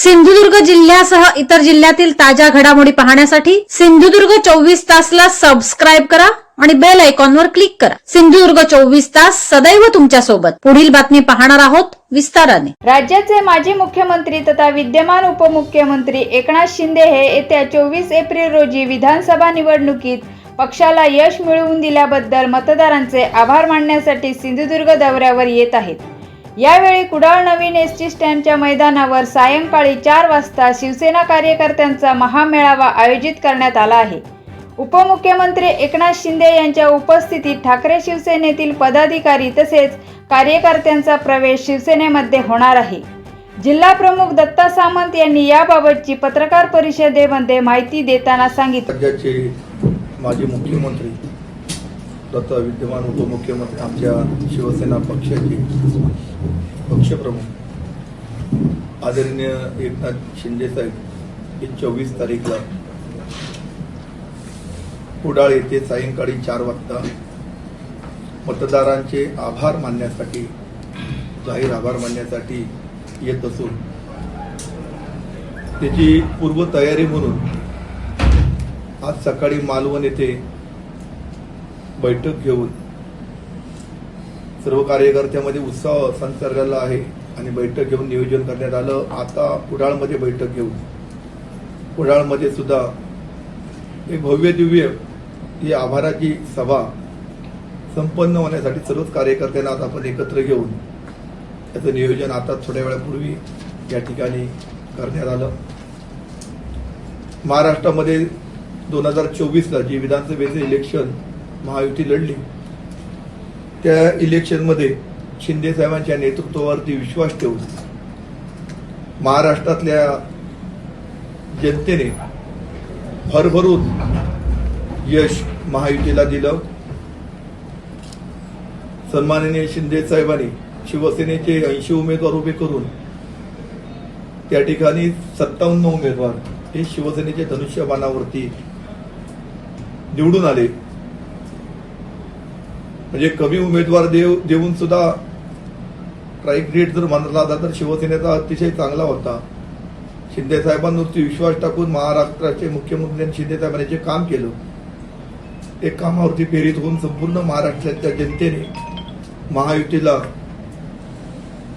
सिंधुदुर्ग जिल्ह्यासह इतर जिल्ह्यातील ताज्या घडामोडी पाहण्यासाठी सिंधुदुर्ग चोवीस तासला सबस्क्राईब करा आणि बेल आयकॉनवर क्लिक करा. सिंधुदुर्ग चोवीस तास सदैव तुमच्यासोबत पुढील बातमी पाहणार आहोत विस्ताराने. राज्याचे माजी मुख्यमंत्री तथा विद्यमान उपमुख्यमंत्री एकनाथ शिंदे हे येत्या चोवीस एप्रिल रोजी विधानसभा निवडणुकीत पक्षाला यश मिळवून दिल्याबद्दल मतदारांचे आभार मानण्यासाठी सिंधुदुर्ग दौऱ्यावर येत आहेत. यावेळी कुडाळ नवीन एस टी स्टँडच्या मैदानावर सायंकाळी चार वाजता शिवसेना कार्यकर्त्यांचा महामेळावा आयोजित करण्यात आला आहे. उपमुख्यमंत्री एकनाथ शिंदे यांच्या उपस्थितीत ठाकरे शिवसेनेतील पदाधिकारी तसेच कार्यकर्त्यांचा प्रवेश शिवसेनेमध्ये होणार आहे. जिल्हा प्रमुख दत्ता सामंत यांनी याबाबतची पत्रकार परिषदेमध्ये माहिती देताना सांगितलं. राज्याचे माजी मुख्यमंत्री तथा विद्यमान उपमुख्यमंत्री आमच्या शिवसेना पक्षाचे पक्षप्रमुख. आदरणीय एकनाथ शिंदे साहेब हे चोवीस तारीखला कुडाळ येथे सायंकाळी चार वाजता मतदारांचे आभार मानण्यासाठी जाहीर आभार मानण्यासाठी येत असून त्याची पूर्वतयारी म्हणून आज सकाळी मालवण येथे बैठक घेऊन सर्व कार्यकर्त्यामध्ये उत्साह संसर्गाला आहे आणि बैठक घेऊन नियोजन करण्यात आलं. आता कुडाळमध्ये बैठक घेऊन. कुडाळमध्ये सुद्धा एक भव्य दिव्य ही आभाराची सभा संपन्न होण्यासाठी सर्वच कार्यकर्त्यांना आता आपण एकत्र घेऊन त्याचं नियोजन आता थोड्या वेळापूर्वी या ठिकाणी करण्यात आलं. महाराष्ट्रामध्ये दोन हजार चोवीसला जी विधानसभेचे इलेक्शन महायुती लढली. त्या इलेक्शनमध्ये शिंदे साहेबांच्या नेतृत्वावरती विश्वास ठेवून महाराष्ट्रातल्या जनतेने भरभरून यश महायुतीला दिलं. सन्माननीय शिंदे साहेबांनी शिवसेनेचे ऐंशी उमेदवार उभे करून त्या ठिकाणी सत्तावन्न उमेदवार हे शिवसेनेच्या धनुष्यबाणावरती निवडून आले. म्हणजे कमी उमेदवार देव देऊन सुद्धा स्ट्राईक रेट जर मानला जाता तर शिवसेनेचा अतिशय चांगला होता. शिंदे साहेबांवरती विश्वास टाकून महाराष्ट्राचे मुख्यमंत्री शिंदे साहेबांनी जे काम केलं ते कामावरती प्रेरित होऊन संपूर्ण महाराष्ट्राच्या जनतेने महायुतीला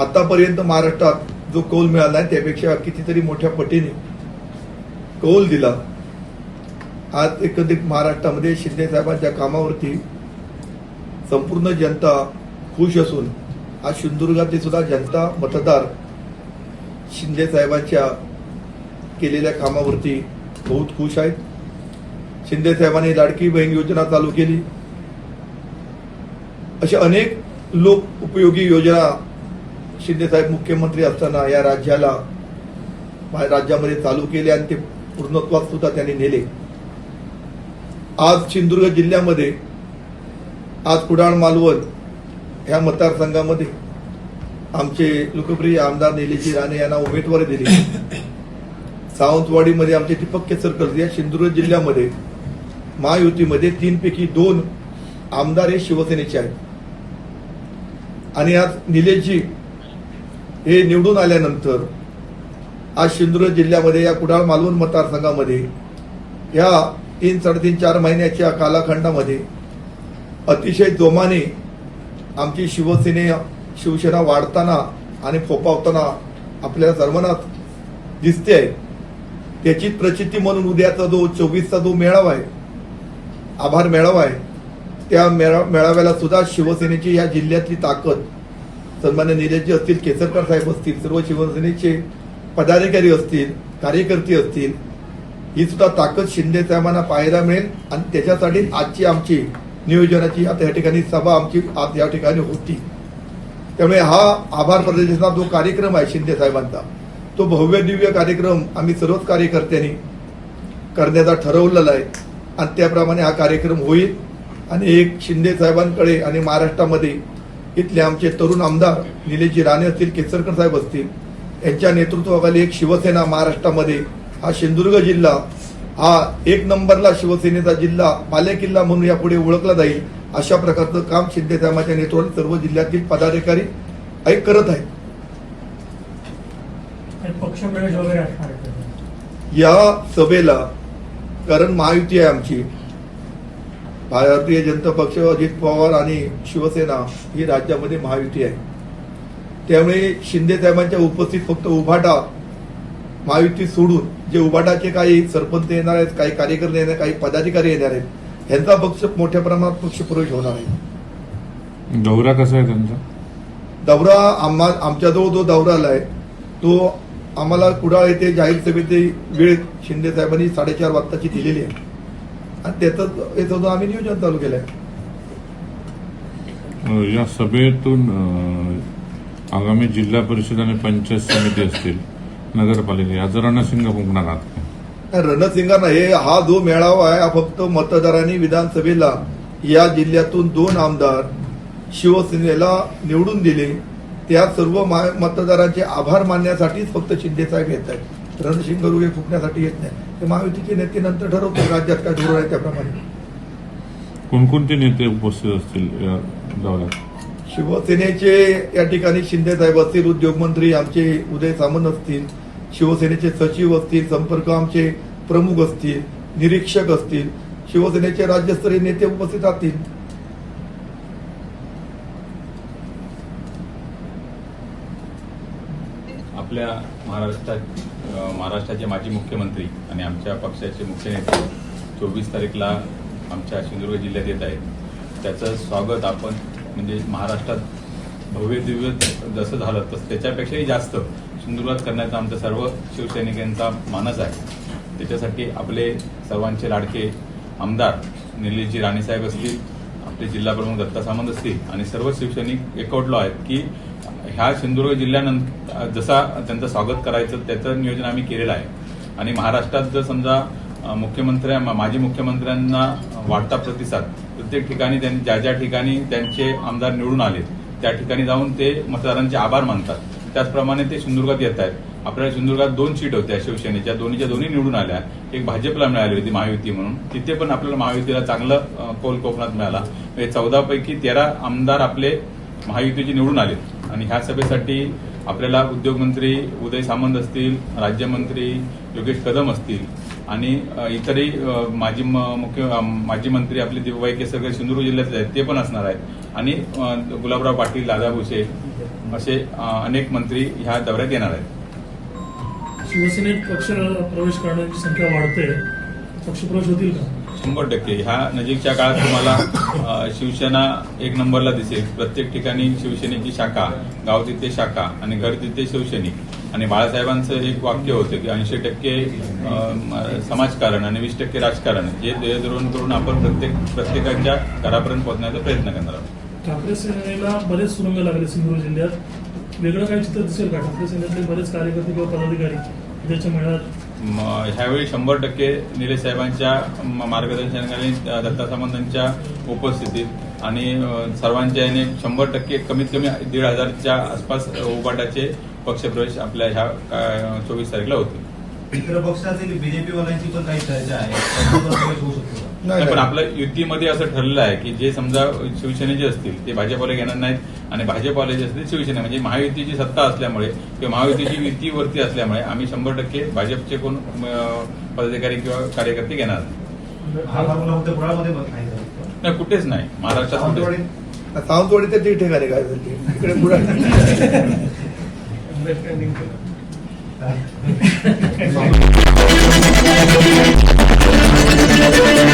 आतापर्यंत महाराष्ट्रात जो कौल मिळाला आहे त्यापेक्षा कितीतरी मोठ्या पटीने कौल दिला. आज एकंदरीत महाराष्ट्रामध्ये शिंदे साहेबांच्या कामावरती संपूर्ण जनता खुश असून आज सिंधुदुर्गातली सुद्धा जनता मतदार शिंदे साहेबांच्या केलेल्या कामावरती बहुत खुश आहेत. शिंदे साहेबांनी लाडकी बहीण योजना चालू केली. अशा अनेक लोक उपयोगी योजना शिंदे साहेब मुख्यमंत्री असताना या राज्याला राज्यामध्ये चालू केले आणि ते पूर्णत्वात सुद्धा त्यांनी नेले. आज सिंधुदुर्ग जिल्ह्यामध्ये आज कुडाळ मालवण ह्या मतदारसंघामध्ये आमचे लोकप्रिय आमदार निलेजी राणे यांना उमेदवारी दिली. सावंतवाडीमध्ये आमचे दीपक केसरकर या सिंधुदुर्ग जिल्ह्यामध्ये महायुतीमध्ये तीनपैकी दोन आमदार हे शिवसेनेचे आहेत. आणि आज निलेशजी हे निवडून आल्यानंतर आज सिंधुदुर्ग जिल्ह्यामध्ये या कुडाळ मालवण मतदारसंघामध्ये या तीन साडेतीन चार महिन्याच्या कालखंडामध्ये अतिशय जोमाने आमची शिवसेने शिवसेना वाढताना आणि फोपावताना आपल्याला सर्वांना दिसते आहे. त्याची प्रचिती म्हणून उद्याचा जो चोवीसचा जो मेळावा आहे आभार मेळावा आहे त्या मेळा मेळाव्याला सुद्धा शिवसेनेची या जिल्ह्यातली ताकद सन्मान्य निलेशजी असतील केसरकर साहेब असतील सर्व शिवसेनेचे पदाधिकारी असतील कार्यकर्ते असतील ही सुद्धा ताकद शिंदे साहेबांना पाहायला मिळेल आणि त्याच्यासाठी आजची आमची नियोजनाची आता या ठिकाणी सभा आमची आज या ठिकाणी होती. त्यामुळे हा आभार प्रदर्शनाचा जो कार्यक्रम आहे शिंदे साहेबांचा तो भव्य दिव्य कार्यक्रम आम्ही सर्वच कार्यकर्त्यांनी करण्याचा ठरवलेला आहे. आणि त्याप्रमाणे हा कार्यक्रम होईल. आणि एक शिंदे साहेबांकडे आणि महाराष्ट्रामध्ये इथले आमचे तरुण आमदार निलेशजी राणे असतील केसरकर साहेब असतील यांच्या नेतृत्वाखाली एक शिवसेना महाराष्ट्रामध्ये हा सिंधुदुर्ग जिल्हा हा एक नंबरला शिवसेनेचा जिल्हा बालेकिल्ला म्हणून यापुढे ओळखला जाईल अशा प्रकारचं काम शिंदे साहेबांच्या नेतृत्वात सर्व जिल्ह्यातील पदाधिकारी ऐक करत आहेत. या सभेला कारण महायुती आहे आमची भारतीय जनता पक्ष अजित पवार आणि शिवसेना ही राज्यामध्ये महायुती आहे त्यामुळे शिंदे साहेबांच्या उपस्थित फक्त उभाटा महायुती सोडून जे उभाटाचे काही सरपंच येणार आहेत काही कार्यकर्ते येणार काही पदाधिकारी येणार आहेत ह्यांचा पक्ष मोठ्या प्रमाणात पक्षप्रवेश होणार आहे. दौरा कसा आहे त्यांचा? दौरा आम्हा आमच्याजवळ जो दौरा आलाय तो आम्हाला कुडाळ येथे जाहीर सभेची वेळ शिंदे साहेबांनी साडेचार वाजताची दिलेली आहे. आणि त्याचं याचं आम्ही नियोजन चालू केलंय. अ, या सभेतून आगामी जिल्हा परिषद आणि पंचायत समिती असतील नगरपालिका याचा रणसिंग फुंकणार आहात रणसिंगांना हे हा जो मेळावा आहे हा फक्त मतदारांनी विधानसभेला या जिल्ह्यातून दोन आमदार शिवसेनेला निवडून दिले. त्या सर्व मतदारांचे आभार मानण्यासाठीच फक्त शिंदे साहेब येत आहेत. रणशिंग रुगे फुकण्यासाठी येत नाही ते महायुतीचे नेते नंतर ठरवतात राज्यात काय धोरण आहे त्याप्रमाणे. कोणकोणते नेते उपस्थित असतील या दौऱ्यात शिवसेनेचे या ठिकाणी शिंदे साहेब असतील उद्योगमंत्री आमचे उदय सामंत असतील शिवसेनेचे सचिव असतील संपर्क आमचे प्रमुख असतील निरीक्षक असतील शिवसेनेचे राज्यस्तरीय नेते उपस्थित असतील. आपल्या महाराष्ट्रात महाराष्ट्राचे माजी मुख्यमंत्री आणि आमच्या पक्षाचे मुख्य नेते चोवीस तारीखला आमच्या सिंधुदुर्ग जिल्ह्यात येत आहेत. त्याचं स्वागत आपण म्हणजे महाराष्ट्रात भव्य दिव्य जसं झालं तसं त्याच्यापेक्षाही जास्त सिंधुदुर्गात करण्याचा आमचा सर्व शिवसैनिकांचा मानस आहे. त्याच्यासाठी आपले सर्वांचे लाडके आमदार निलेशजी राणेसाहेब असतील आपले जिल्हाप्रमुख दत्ता सामंत असतील आणि सर्व शिवसैनिक एकवटलो आहेत की ह्या सिंधुदुर्ग जिल्ह्यानंतर जसा त्यांचं स्वागत करायचं त्याचं नियोजन आम्ही केलेलं आहे. आणि महाराष्ट्रात जर समजा अ, मुख्यमंत्र्या माजी मुख्यमंत्र्यांना वाढता प्रतिसाद प्रत्येक ठिकाणी त्यांनी ज्या ज्या ठिकाणी त्यांचे आमदार निवडून आले त्या ठिकाणी जाऊन ते मतदारांचे आभार मानतात. त्याचप्रमाणे ते सिंधुदुर्गात येत आहेत. आपल्याला सिंधुदुर्गात दोन सीट होत्या शिवसेनेच्या दोन्हीच्या दोन्ही निवडून आल्या. एक भाजपला मिळाली होती महायुती म्हणून. तिथे पण आपल्याला महायुतीला चांगलं कोल कोकणात मिळाला. म्हणजे चौदापैकी तेरा आमदार आपले महायुतीचे निवडून आले. आणि ह्या सभेसाठी आपल्याला उद्योगमंत्री उदय सामंत असतील राज्यमंत्री योगेश कदम असतील आणि इतरही माजी म- मुख्य माजी मंत्री आपले दिवाई केसरकर सिंधुदुर्ग जिल्ह्यातले आहेत ते पण असणार आहेत. आणि गुलाबराव पाटील दादा भुसे असे अनेक मंत्री ह्या दौऱ्यात येणार आहेत. शिवसेनेत पक्ष प्रवेश करण्याची संख्या वाढते. पक्षप्रवेश होतील का? शंभर टक्के. ह्या नजीकच्या काळात तुम्हाला शिवसेना एक नंबरला दिसेल. प्रत्येक ठिकाणी शिवसेनेची शाखा गाव तिथे शाखा आणि घर तिथे शिवसैनिक. आणि बाळासाहेबांचं एक वाक्य होतं की ऐंशी टक्के समाजकारण आणि वीस टक्के राजकारण हे ध्येयधोरण करून आपण प्रत्येक प्रत्येकाच्या घरापर्यंत पोहोचण्याचा प्रयत्न करणार आहोत. ठाकरे सेनेला बरेच सुरंग लागले सिंधुदुर्ग जिल्ह्यात. वेगळं काही चित्र दिसेल का? ठाकरे सेनेतले बरेच कार्यकर्ते किंवा पदाधिकारी त्याच्या मेळाव्यात. म- ह्यावेळी शंभर टक्के निलेश साहेबांच्या म- मार्गदर्शनाखाली अ, दत्ता सामंतांच्या उपस्थितीत आणि सर्वांच्या याने शंभर टक्के कमीत कमी दीड हजारच्या आसपास अ, उभाटाचे पक्षप्रवेश आपल्या ह्या चोवीस तारीखला होते मित्र पक्ष असेल बीजेपी वाल्यांची पण काही चर्चा आहे. होऊ शकतो? नाही, पण. आपलं युतीमध्ये असं ठरलेलं आहे की जे समजा शिवसेनेचे असतील ते भाजपवाले घेणार नाहीत आणि भाजपवाले जे असतील शिवसेना म्हणजे महायुतीची सत्ता असल्यामुळे किंवा महायुतीची युतीवरती असल्यामुळे आम्ही शंभर टक्के भाजपचे कोण पदाधिकारी किंवा कार्यकर्ते घेणार नाही. कुठेच नाही महाराष्ट्रात. सावंतवाडी तर ते ठिकाणी काय झाली पुढे